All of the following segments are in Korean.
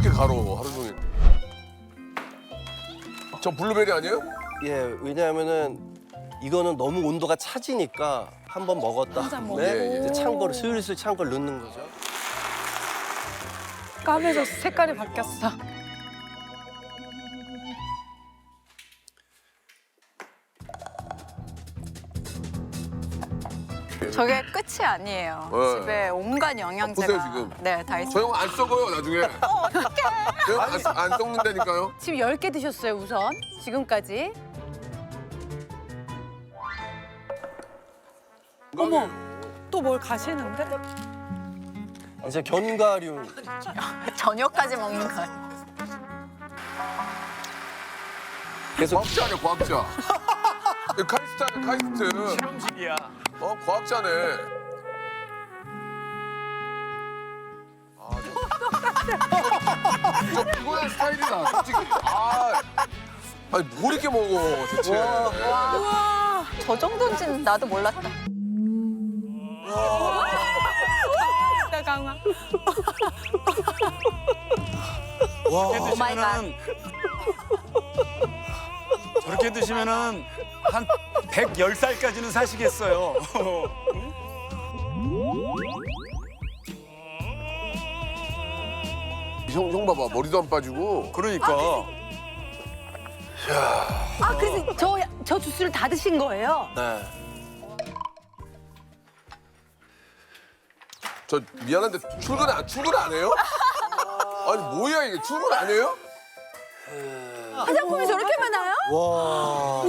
이렇게 가로 하루 종일? 저 블루베리 아니에요? 예, 왜냐하면은 이거는 너무 온도가 차지니까 한 번 먹었다 먹고. 이제 찬 거를 슬슬 찬 걸 넣는 거죠. 까매서 색깔이 바뀌었어. 저게 끝이 아니에요. 네. 집에 온갖 영양제가 보세요, 지금. 네, 다 있어요. 저 형 안 썩어요 나중에. 저 형 안, 안 썩는다니까요. 지금 10개 드셨어요, 우선. 지금까지. 어머, 또 뭘 가시는데? 이제 견과류. 저녁까지 먹는 거예요. 계속 과학자네 과학자. 이거 카이스트네 카이스트. 실험실이야. 어 과학자네. 아, 저, 저 피곤한 스타일이다 솔직히. 아, 아니 뭘 이렇게 먹어 대체. 저 정도인지는 나도 몰랐다. 나 강화. 저렇게 마이 갓. 저렇게 드시면은 한 110살까지는 사시겠어요. 형, 형 봐봐 머리도 안 빠지고. 그러니까 아, 그래서 저, 저 주스를 다 드신 거예요? 네. 저 미안한데 출근 안 출근 안 해요? 아니 뭐야 이게 출근 안 해요? 화장품이 저렇게 많아요? 와.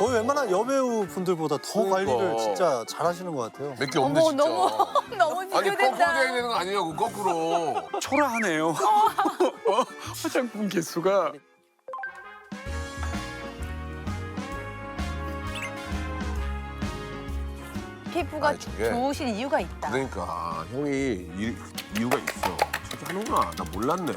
거의 웬만한 여배우 분들보다 더 그러니까. 관리를 진짜 잘하시는 것 같아요. 몇 개 없네 어머, 진짜. 너무, 너무 아니 거꾸로 비교된다. 돼야 되는 거 아니냐고 거꾸로. 초라하네요. 어, 화장품 개수가 피부가 아니, 저게- 좋으신 이유가 있다. 그러니까 형이 이, 이유가 있어. 저렇게 하는구나. 나 몰랐네.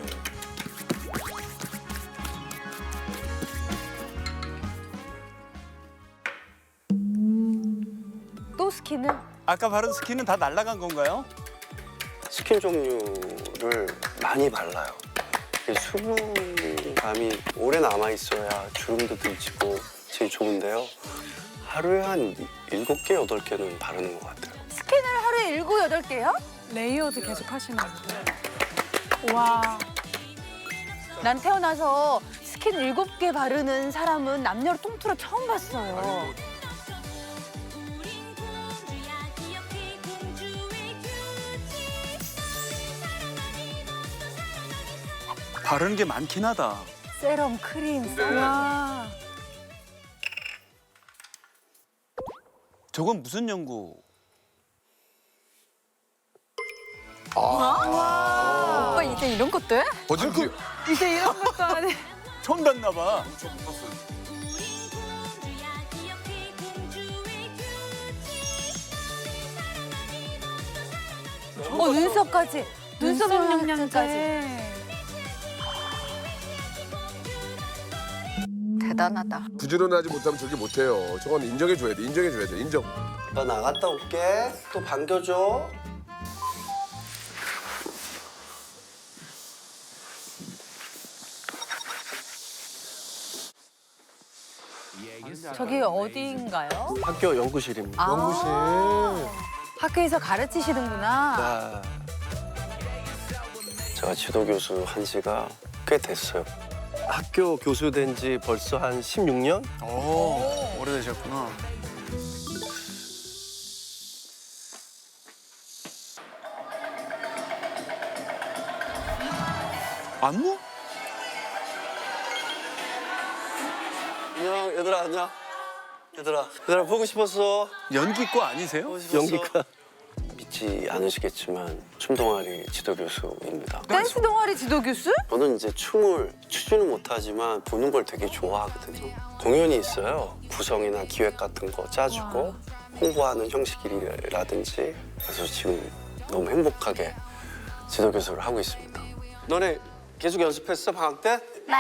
스킨은? 아까 바른 스킨은 다 날아간 건가요? 스킨 종류를 많이 발라요. 이 수분감이 오래 남아 있어야 주름도 들지고 제일 좋은데요. 하루에 한 일곱 개 여덟 개는 바르는 것 같아요. 스킨을 하루에 일곱 여덟 개요? 레이어드 계속 하시는 거죠. 와. 난 태어나서 스킨 일곱 개 바르는 사람은 남녀를 통틀어 처음 봤어요. 바르는 게 많긴 하다. 세럼, 크림, 네. 와. 저건 무슨 연구? 오빠 이제 이런 것도 해? 거짓말. 이제 이런 것도 안 해. 처음 봤나 봐. 어, 눈썹까지. 눈썹 영양제까지. 대단하다. 부지런하지 못하면 저렇게 못해요. 저건 인정해줘야 돼. 인정해줘야 돼. 인정. 나 나갔다 올게. 또 반겨줘. 저기 어디인가요? 학교 연구실입니다. 아, 연구실. 학교에서 가르치시는구나. 네. 제가 지도 교수 한 지가 꽤 됐어요. 학교 교수 된 지 벌써 한 16년? 오, 오래되셨구나. 안무? 안녕, 얘들아, 안녕. 얘들아, 얘들아, 보고 싶었어. 연기과 아니세요? 보고 싶었어. 연기과. 믿지 않으시겠지만 춤 동아리 지도 교수입니다. 댄스 동아리 지도 교수? 저는 이제 춤을 추지는 못하지만 보는 걸 되게 좋아하거든요. 공연이 있어요. 구성이나 기획 같은 거 짜주고 홍보하는 형식이라든지 그래서 지금 너무 행복하게 지도 교수를 하고 있습니다. 너네 계속 연습했어 방학 때? 네.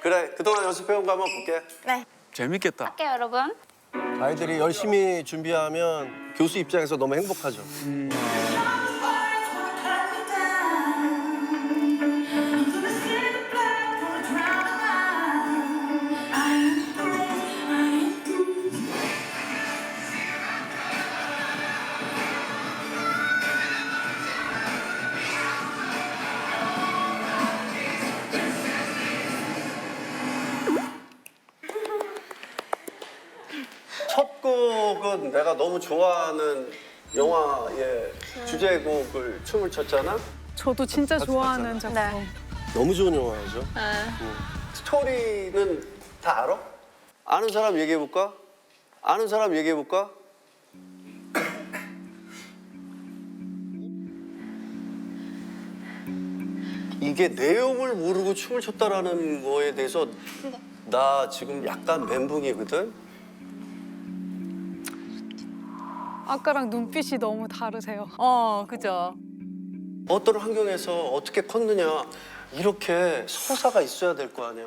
그래 그동안 연습해온 거 한번 볼게. 네. 재밌겠다. 할게요, 여러분. 아이들이 열심히 준비하면 교수 입장에서 너무 행복하죠. 곡은 내가 너무 좋아하는 영화의 주제곡을 춤을 췄잖아. 저도 진짜 좋아하는 작품. 네. 너무 좋은 영화죠. 음. 스토리는 다 알아? 아는 사람 얘기해 볼까? 아는 사람 얘기해 볼까? 이게 내용을 모르고 춤을 췄다라는 거에 대해서 나 지금 약간 멘붕이거든. 아까랑 눈빛이 너무 다르세요. 어, 그죠. 어떤 환경에서 어떻게 컸느냐 이렇게 서사가 있어야 될 거 아니야.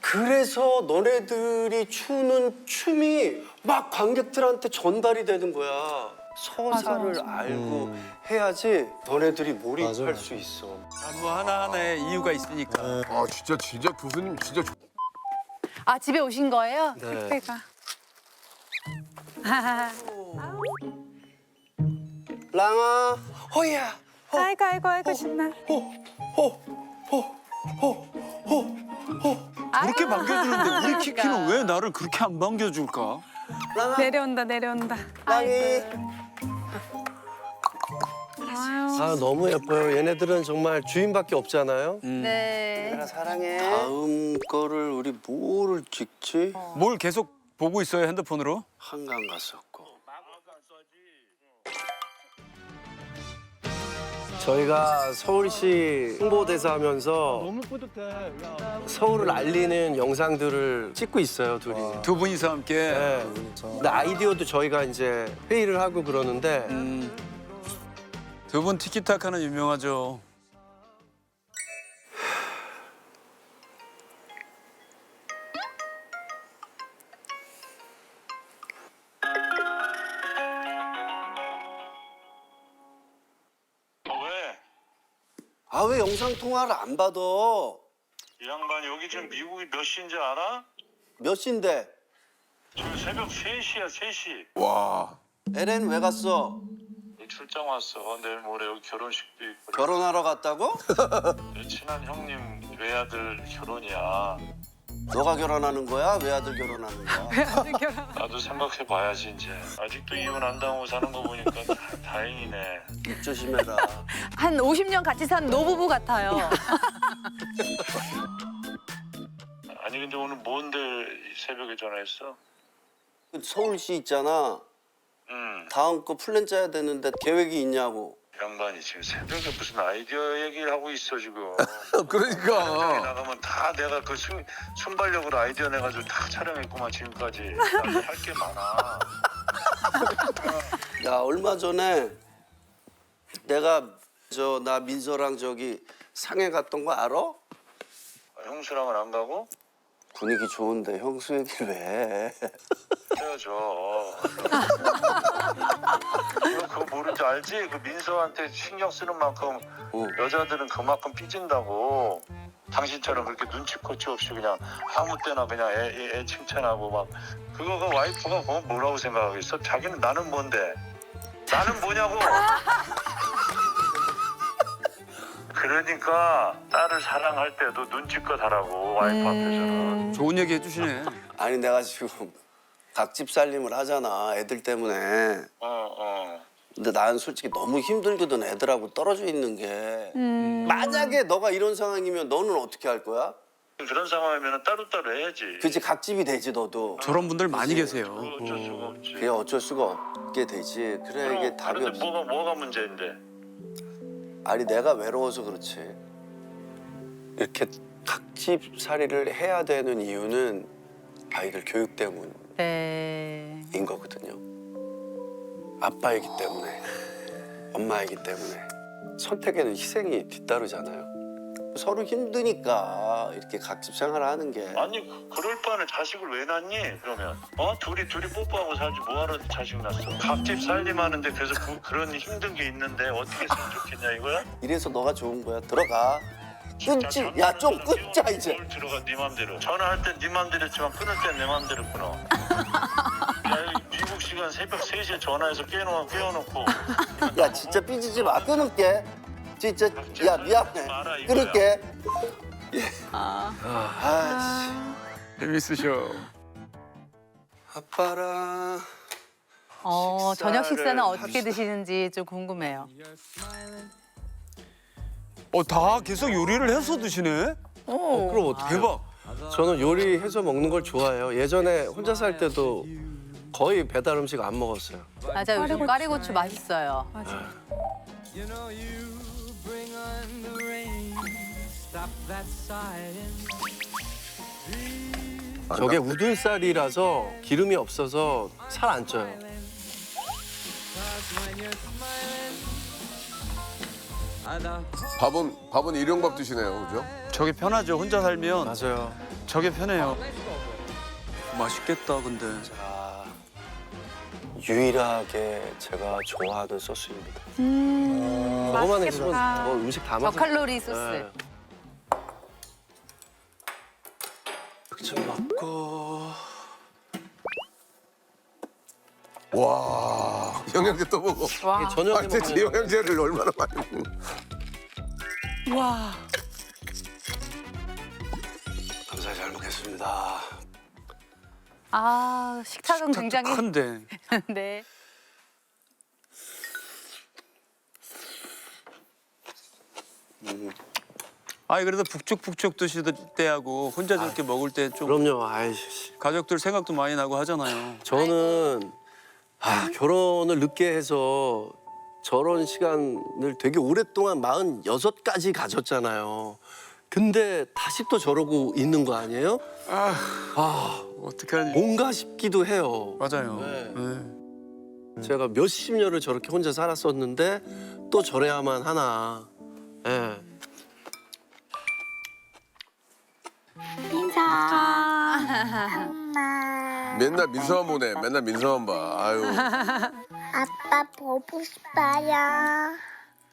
그래서 너네들이 추는 춤이 막 관객들한테 전달이 되는 거야. 서사를 알고 해야지 너네들이 몰입할 맞아, 수 있어. 안무 하나하나에 이유가 있으니까. 아 진짜 진짜 교수님 진짜 좋- 아, 집에 오신 거예요? 네. 택배가. 랑아, 호야, 아이고 아이고 아이고 신나. 그렇게 반겨주는데 우리 키키는 왜 나를 그렇게 안 반겨줄까? 랑아, 내려온다 내려온다. 랑이. 아유. 아 너무 예뻐요. 얘네들은 정말 주인밖에 없잖아요. 네. 얘들아 사랑해. 다음 거를 우리 뭐를 찍지? 뭘 계속 보고 있어요 핸드폰으로? 한강 갔었 저희가 서울시 홍보대사 하면서 서울을 알리는 영상들을 찍고 있어요, 둘이. 두 분이서 함께. 네. 근데 아이디어도 저희가 이제 회의를 하고 그러는데 음, 두분 티키타카는 유명하죠. 왜 영상 통화를 안 받아? 이 양반 여기 지금 미국이 몇 시인지 알아? 몇 시인데? 지금 새벽 3시야 3시 와 LN 왜 갔어? 출장 왔어 내일 모레 여기 결혼식도 있고 결혼하러 갔다고? 내 친한 형님 외아들 결혼이야 너가 결혼하는 거야? 외아들 결혼하는 거야? 나도 생각해 봐야지 이제 아직도 이혼 안 당하고 사는 거 보니까 다, 다행이네 입 조심해라. 한 50년 같이 산 노부부 같아요. 아니 근데 오늘 뭔데 새벽에 전화했어? 그 서울시 있잖아. 응 다음 거 플랜 짜야 되는데 계획이 있냐고. 양반이 지금 새벽에 무슨 아이디어 얘기를 하고 있어 지금. 그러니까. 나가면 다 내가 그 순, 순발력으로 아이디어 내가지고 다 촬영했구만 지금까지. 할 게 많아. 야 얼마 전에 내가 저 나 민서랑 저기 상해 갔던 거 알아? 아, 형수랑은 안 가고? 분위기 좋은데 형수 얘기를 왜? 해? 헤어져 그거, 그거 모르지 알지? 그 민서한테 신경 쓰는 만큼 어. 여자들은 그만큼 삐진다고 당신처럼 그렇게 눈치코치 없이 그냥 아무 때나 그냥 애, 애, 애 칭찬하고 막 그거 그 와이프가 그거 뭐라고 생각하겠어? 자기는 나는 뭔데? 나는 뭐냐고 그러니까 딸을 사랑할 때도 눈치껏 하라고 와이프 앞에서는 좋은 얘기 해주시네. 아니 내가 지금 닭집 살림을 하잖아 애들 때문에. 어 어. 근데 나는 솔직히 너무 힘들거든 애들하고 떨어져 있는 게. 만약에 너가 이런 상황이면 너는 어떻게 할 거야? 그런 상황이면 따로따로 해야지 그치 각집이 되지 너도. 저런 분들 많이 계세요. 그거 어쩔 수가 없지 그게 어쩔 수가 없게 되지. 그래 이게 답이 그런데 없어. 뭐가 뭐가 문제인데 아니 내가 외로워서 그렇지. 이렇게 각집 살이를 해야 되는 이유는 아이들 교육 때문 인 네. 거거든요. 아빠이기 때문에, 엄마이기 때문에 선택에는 희생이 뒤따르잖아요. 서로 힘드니까 이렇게 각집 생활을 하는 게 아니 그럴 바는 자식을 왜 낳니 그러면 어 둘이 둘이 뽀뽀하고 살지 뭐하러 자식 낳았어 각집 살림하는데 그래서 그, 그런 힘든 게 있는데 어떻게 했으면 좋겠냐 이거야 이래서 너가 좋은 거야. 들어가. 끊지. 자, 야좀 끊자 이제. 뭘 들어가 네 맘대로 전화할 땐네 맘대로 했지만 끊을 땐내 맘대로 끊어 야 미국 시간 새벽 3시에 전화해서 깨놓, 깨워놓고 야 진짜 삐지지 마. 끊을게. 진짜 야 미안해. 끊을게. 예. 아. 재밌으셔. 아빠랑 어, 저녁 식사는 어떻게 합시다. 드시는지 좀 궁금해요. 어, 다 계속 요리를 해서 드시네? 어, 그럼 어떻게 대박. 저는 요리해서 먹는 걸 좋아해요. 예전에 혼자 살 때도 거의 배달 음식 안 먹었어요. 맞아, 요즘 꽈리고추 맛있어요. 저게 우둔살이라서 기름이 없어서 살 안 쪄요. 밥은 밥은 일용밥 드시네요, 그죠? 저게 편하죠. 혼자 살면 맞아요. 저게 편해요. 맛있겠다, 근데. 자, 유일하게 제가 좋아하는 소스입니다. 음, 먹어만 해주면 맛있겠다. 뭐 음식 다 먹어. 저칼로리 소스. 네. 좀 먹고 와 영양제 또 먹어. 이게 저녁에 아, 대체 먹으면 영양제를 얼마나 많이 먹는? 와. 감사히 잘 먹겠습니다. 아, 식탁은 굉장히. 큰데. 네. 아니 그래도 북적북적 드실 때하고 혼자 저렇게 먹을 때 좀 그럼요. 아이씨. 가족들 생각도 많이 나고 하잖아요. 저는 아, 결혼을 늦게 해서 저런 시간을 되게 오랫동안 46까지 가졌잖아요. 근데 다시 또 저러고 있는 거 아니에요? 아, 어떡하니. 뭔가 싶기도 해요. 맞아요. 네. 네. 제가 몇십 년을 저렇게 혼자 살았었는데 또 저래야만 하나. 예. 맨날 민서만 보네. 맨날 민서만 봐. 아유. 아빠 보고 싶어요.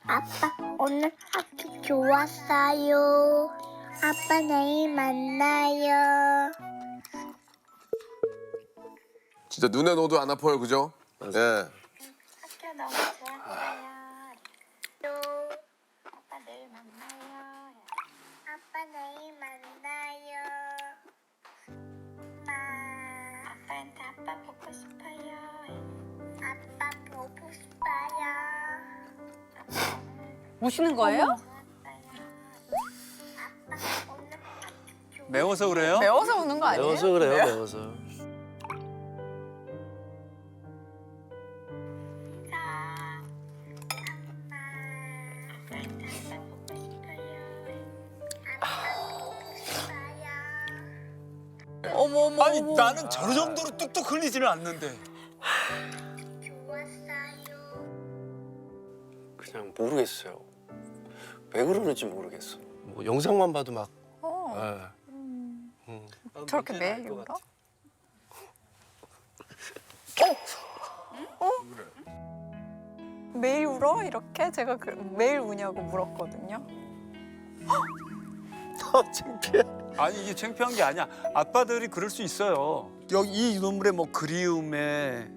아빠 오늘 학교 좋았어요. 아빠 내일 만나요. 진짜 눈에 넣어도 안 아파요, 그죠? 예. 학교 너무 좋았어요. 우시는 거예요? 매워서 그래요? 매워서 우는 거 아니에요? 매워서 그래요, 매워서. 어머 어머. 아니 나는 저 정도로 뚝뚝 흘리지는 않는데. 그냥 모르겠어요. 왜 그러는지 모르겠어. 뭐 영상만 봐도 막. 어, 예. 음. 저렇게 문제는 매일 울어? 같아. 매일 울어? 이렇게 제가 그, 매일 우냐고 물었거든요. 아, 창피해. 아니 이게 창피한 게 아니야. 아빠들이 그럴 수 있어요. 여기 이 눈물에 뭐 그리움에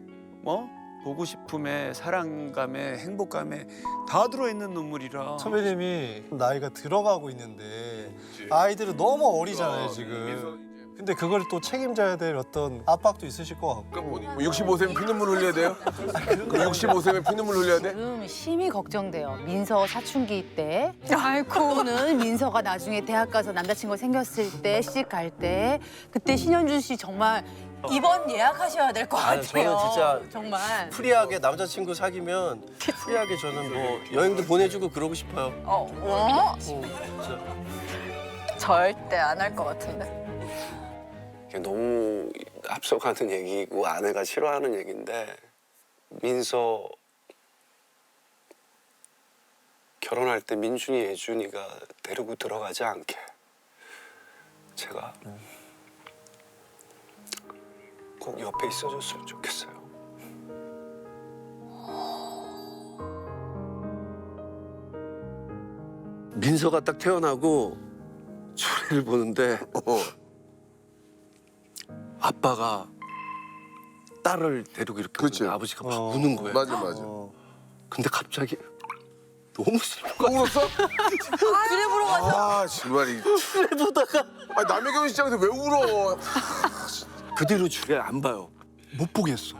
뭐 보고 싶음에 사랑감에 행복감에 다 들어있는 눈물이라. 선배님이 나이가 들어가고 있는데 아이들은 너무 어리잖아요 지금. 근데 그걸 또 책임져야 될 어떤 압박도 있으실 것 같고. 뭐 65세면 피눈물 흘려야 돼요? 65세면 피눈물 흘려야 돼? 지금 심히 걱정돼요. 민서 사춘기 때 아이고. 또는 민서가 나중에 대학 가서 남자친구 생겼을 때 시집 갈 때 그때 신현준 씨 정말 입원 예약하셔야 될 것 같아요. 저는 진짜 정말. 프리하게 남자친구 사귀면 프리하게 저는 뭐 여행도 보내주고 그러고 싶어요. 어, 어? 어, 진짜. 절대 안 할 것 같은데. 이게 너무 앞서가는 얘기고 아내가 싫어하는 얘기인데 민서 결혼할 때 민준이 예준이가 데리고 들어가지 않게 제가 꼭 옆에 있어줬으면 좋겠어요. 민서가 딱 태어나고 초래를 보는데 어. 아빠가 딸을 데리고 이렇게 그치. 오는데 아버지가 막 어. 우는 거예요. 맞아, 맞아. 어. 근데 갑자기 너무 슬픈 거야. 또 울었어? 그래 보러 가서 아, 정말 이. 보다가 아, 남의 결혼식장에서 왜 울어? 그 뒤로 주례 안 봐요. 못 보겠어.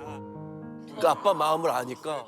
그 아빠 마음을 아니까.